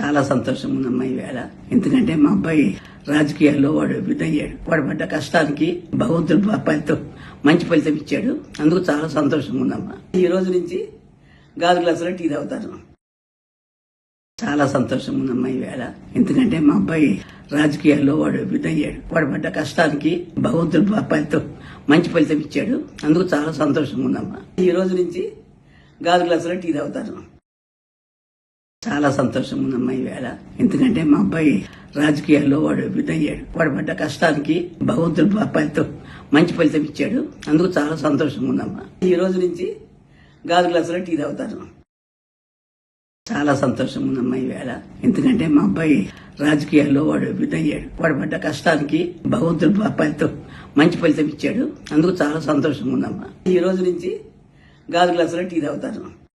చాలా సంతోషం ఉందమ్మా ఈవేళ. ఎందుకంటే మా అబ్బాయి రాజకీయాల్లో వాడు విధయ్యాడు వాడు పడ్డ కష్టానికి భగవంతుడు ఫలితం మంచి ఫలితం ఇచ్చాడు. అందుకు చాలా సంతోషంగా ఉందమ్మా. ఈ రోజు నుంచి గాజు గ్లాసులో టీ తాగుతాను చాలా సంతోషం ఉందమ్మా ఈవేళ. ఎందుకంటే మా అబ్బాయి రాజకీయాల్లో వాడు విధయ్యాడు వాడు పడ్డ కష్టానికి భగవంతుడు ఫలితం అబ్బాయితో మంచి ఫలితం ఇచ్చాడు. అందుకు చాలా సంతోషంగా ఉందమ్మా. ఈ రోజు నుంచి గాజు గ్లాసులో టీ తాగుతాను చాలా సంతోషం ఉందమ్మా ఈవేళ. ఎందుకంటే మా అబ్బాయి రాజకీయాల్లో వాడు విధయ్యాడు వాడు పడ్డ కష్టానికి భగవంతుడు ఫలితం మంచి ఫలితం ఇచ్చాడు. అందుకు చాలా సంతోషంగా ఉందమ్మా. ఈ రోజు నుంచి గాజు గ్లాసులో టీ తాగుతాను చాలా సంతోషం ఉందమ్మా ఈవేళ. ఎందుకంటే మా అబ్బాయి రాజకీయాల్లో వాడు విధయ్యాడు వాడు పడ్డ కష్టానికి భగవంతుడు ఫలితం అబ్బాయితో మంచి ఫలితం ఇచ్చాడు. అందుకు చాలా సంతోషంగా ఉందమ్మా. ఈ రోజు నుంచి గాజు గ్లాసులో టీ తాగుతాను